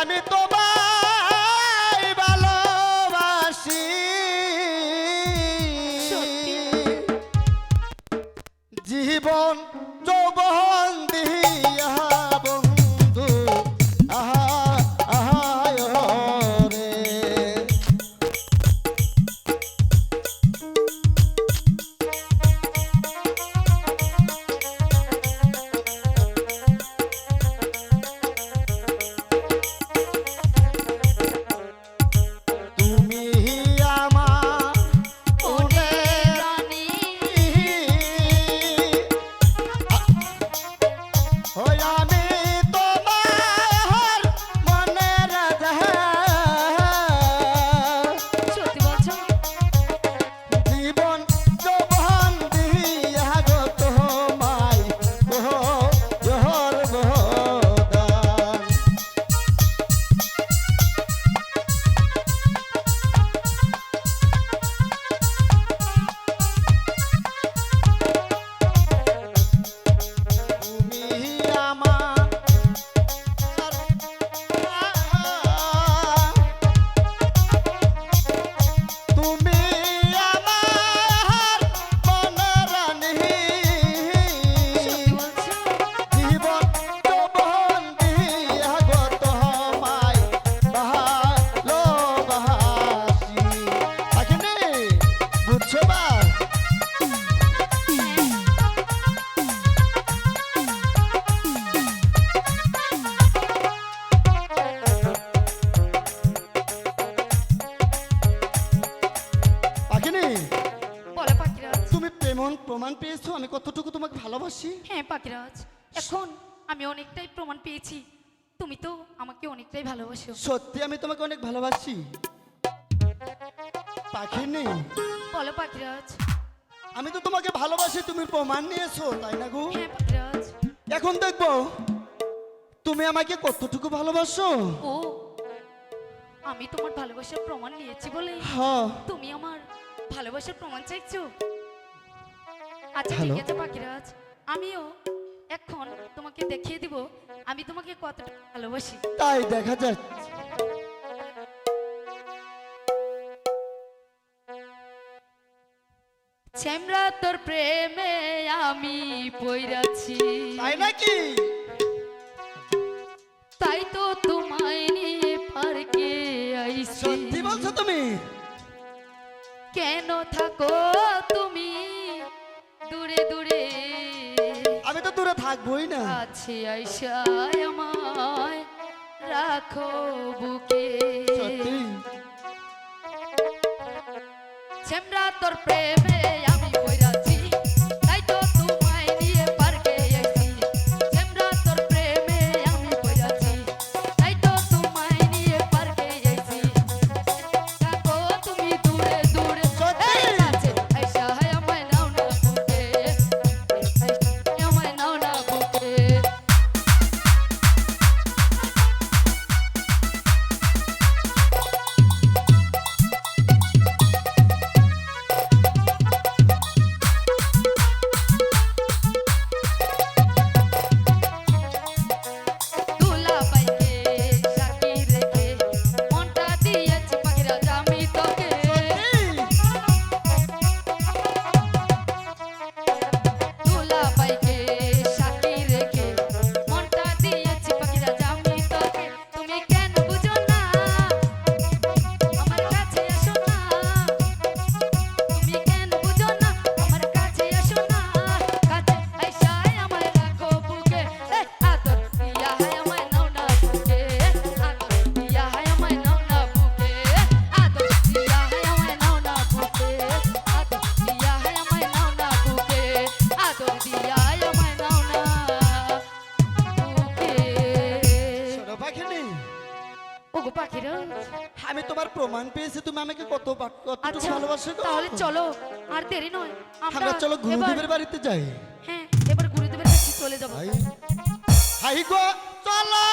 আমি তোমায় ভালোবাসি। জীবন যৌবন প্রেমন প্রমাণ পেয়েছ আমি কতটুকু তোমাকে ভালোবাসি? হ্যাঁ পাখিরাজ এখন আমি অনেকটাই প্রমাণ পেয়েছি। তুমি তো আমাকে অনেকটাই ভালোবাসো। সত্যি আমি তোমাকে অনেক ভালোবাসি? পাখি নেই। বলো পাখিরাজ আমি তো তোমাকে ভালোবাসি তুমি প্রমাণ নিয়েছো তাই না গো? হ্যাঁ পাখিরাজ এখন দেখব তুমি আমাকে কতটুকু ভালোবাসো? ও আমি তোমার ভালোবাসার প্রমাণ নিয়েছি বলে হ্যাঁ। তুমি আমার ভালোবাসার প্রমাণ চাইছো? আচ্ছা ঠিক আছে পাখিরাজ। আমিও এখন তোমাকে দেখিয়ে দিব আমি তোমাকে কতটা ভালোবাসি। তাই দেখা যাচ্ছে। তোর প্রেমে আমি পইরাছি। তাই নাকি? তাই তো তোমায় নিয়ে পার্কে আইছি। সত্যি বলছো তুমি? কেন থাকো? দূরে থাকবোই না। আছে আইসায় আমায় রাখো বুকে। সত্যি? তোর প্রেমে ওগো পাখিরা। আমি তোমার প্রমাণ পেয়েছি তুমি আমাকে কত কতটুকু আচ্ছা ভালোবাসো? তাহলে চলো আর দেরি নয় আমরা চলো গুরুদেবের বাড়িতে যাই। হ্যাঁ এবার গুরুদেবের কাছে চলে যাব। হাই গো চলো।